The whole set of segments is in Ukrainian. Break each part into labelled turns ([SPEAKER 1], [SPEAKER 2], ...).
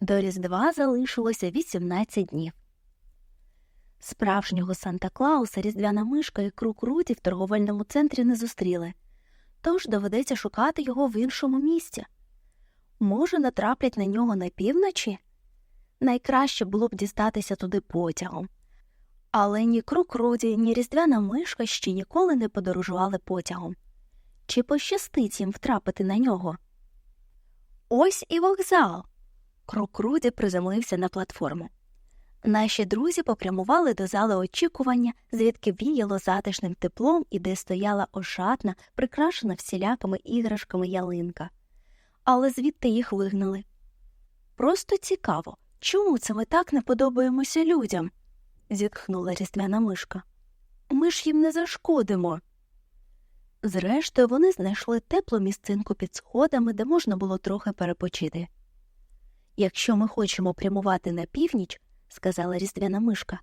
[SPEAKER 1] До Різдва залишилося 18 днів. Справжнього Санта Клауса різдвяна мишка і круг Руді в торговельному центрі не зустріли, тож доведеться шукати його в іншому місці. Може, натраплять на нього на півночі? Найкраще було б дістатися туди потягом. Але ні круг Руді, ні різдвяна мишка ще ніколи не подорожували потягом. Чи пощастить їм втрапити на нього? Ось і вокзал. Крок Руді приземлився на платформу. Наші друзі попрямували до зали очікування, звідки віяло затишним теплом і де стояла ошатна, прикрашена всілякими іграшками ялинка. Але звідти їх вигнали. Просто цікаво, чому це ми так не подобаємося людям? зітхнула різдвяна мишка. Ми ж їм не зашкодимо. Зрештою, вони знайшли теплу місцинку під сходами, де можна було трохи перепочити. Якщо ми хочемо прямувати на північ, сказала різдвяна мишка,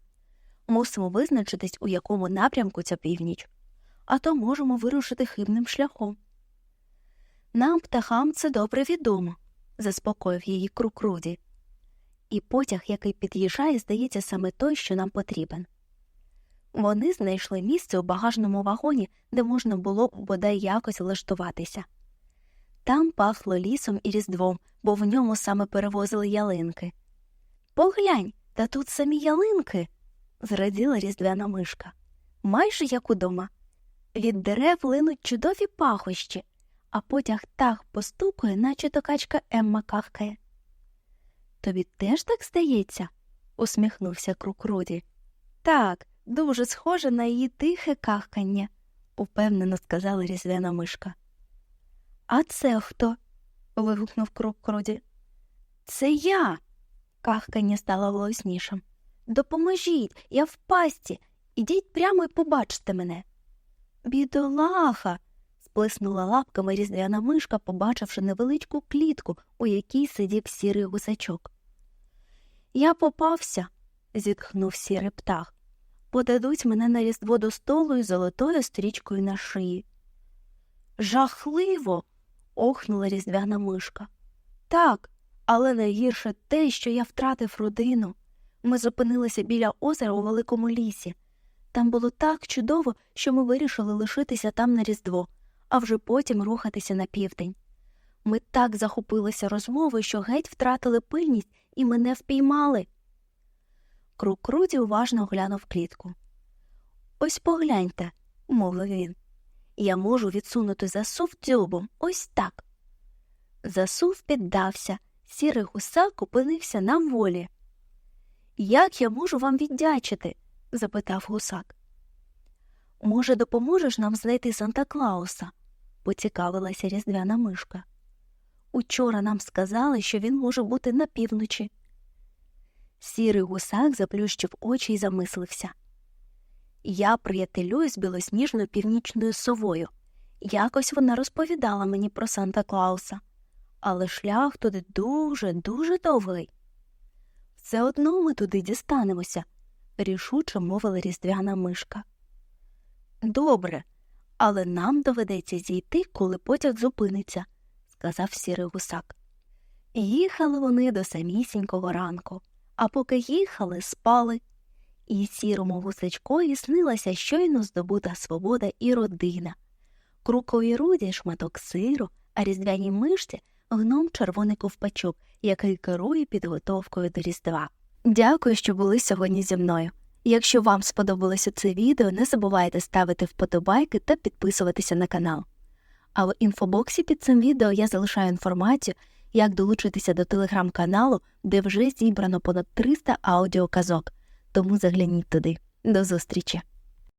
[SPEAKER 1] мусимо визначитись, у якому напрямку ця північ, а то можемо вирушити хибним шляхом. Нам, птахам, це добре відомо, заспокоїв її круг Руді. І потяг, який під'їжджає, здається саме той, що нам потрібен. Вони знайшли місце у багажному вагоні, де можна було бодай якось влаштуватися. Там пахло лісом і різдвом, бо в ньому саме перевозили ялинки. Поглянь, та тут самі ялинки. зраділа різдвяна мишка. Майже як удома. Від дерев линуть чудові пахощі, а потяг так постукує, наче то качка Емма кахкає. Тобі теж так здається? усміхнувся круг Руді. Так, дуже схоже на її тихе кахкання, упевнено сказала різдвяна мишка. А це хто? вигукнув круг Руді. Це я. Кахкання стало голоснішим. Допоможіть, я в пасті. Ідіть прямо і побачте мене. Бідолаха. сплеснула лапками різдвяна мишка, побачивши невеличку клітку, у якій сидів сірий гусачок. Я попався, зітхнув сірий птах. Подадуть мене на різдво до столу із золотою стрічкою на шиї. Жахливо. Охнула різдвяна мишка. Так, але найгірше те, що я втратив родину. Ми зупинилися біля озера у великому лісі. Там було так чудово, що ми вирішили лишитися там на Різдво, а вже потім рухатися на південь. Ми так захопилися розмовою, що геть втратили пильність і мене впіймали. Круг Руді уважно глянув клітку. Ось погляньте, мовив він. Я можу відсунути засув дзьобом, ось так. Засув піддався, сірий гусак опинився на волі. Як я можу вам віддячити? запитав гусак. Може, допоможеш нам знайти Санта Клауса? поцікавилася різдвяна мишка. Учора нам сказали, що він може бути на півночі. Сірий гусак заплющив очі і замислився. Я приятелюю з білосніжною північною совою. Якось вона розповідала мені про Санта Клауса, але шлях туди дуже, дуже довгий. Все одно ми туди дістанемося, рішуче мовила різдвяна мишка. Добре, але нам доведеться зійти, коли потяг зупиниться, сказав сірий гусак. Їхали вони до самісінького ранку, а поки їхали, спали. І сірому гусачкові снилася щойно здобута свобода і родина. Крукові руді шматок сиру, а різдвяній мишці гном червоний ковпачок, який керує підготовкою до Різдва. Дякую, що були сьогодні зі мною. Якщо вам сподобалося це відео, не забувайте ставити вподобайки та підписуватися на канал. А в інфобоксі під цим відео я залишаю інформацію, як долучитися до телеграм-каналу, де вже зібрано понад 300 аудіоказок. Тому загляніть туди. До зустрічі!